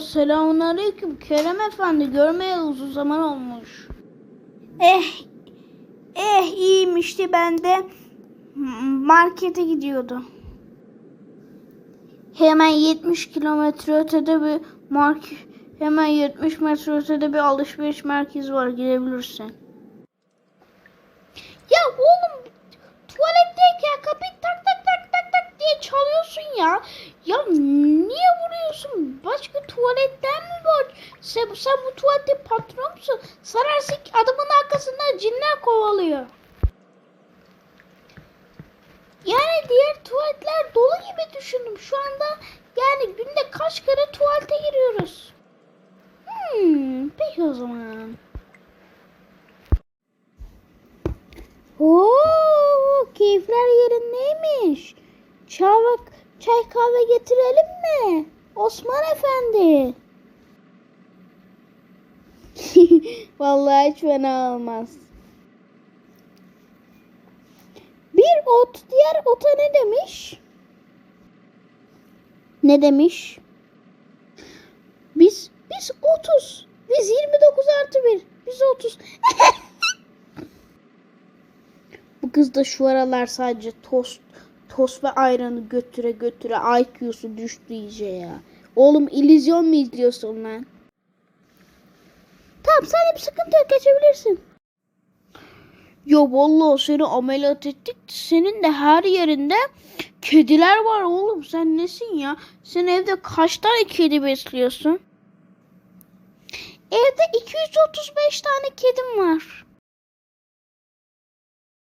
selamünaleyküm Kerem Efendi. Görmeyeli uzun zaman olmuş. Eh, eh iyiymişti ben de markete gidiyordu. Hemen 70 kilometre ötede bir mark hemen 70 metre ötede bir alışveriş merkezi var girebilirsin. Ya oğlum tuvaletteyken kapıyı tak tak tak tak tak diye çalıyorsun ya. Ya niye vuruyorsun? Başka tuvaletten mi var? Sen, sen bu tuvalette patron musun? Sararsın ki adamın arkasından cinler kovalıyor. Yani diğer tuvaletler dolu gibi düşündüm. Şu anda yani günde kaç kere tuvalete giriyoruz. Hmm, peki o zaman. Oo, keyifler yerindeymiş. Çay, çay kahve getirelim mi? Osman Efendi. Vallahi hiç fena olmaz. Bir ot diğer ota ne demiş? Ne demiş? Biz biz 30. Biz 29 artı 1. Biz 30. Bu kız da şu aralar sadece tost tost ve ayranı götüre götüre IQ'su düştü iyice ya. Oğlum illüzyon mu izliyorsun lan? Tamam sen hep sıkıntı yok geçebilirsin. Ya vallahi seni ameliyat ettik. Senin de her yerinde kediler var oğlum. Sen nesin ya? Sen evde kaç tane kedi besliyorsun? Evde 235 tane kedim var.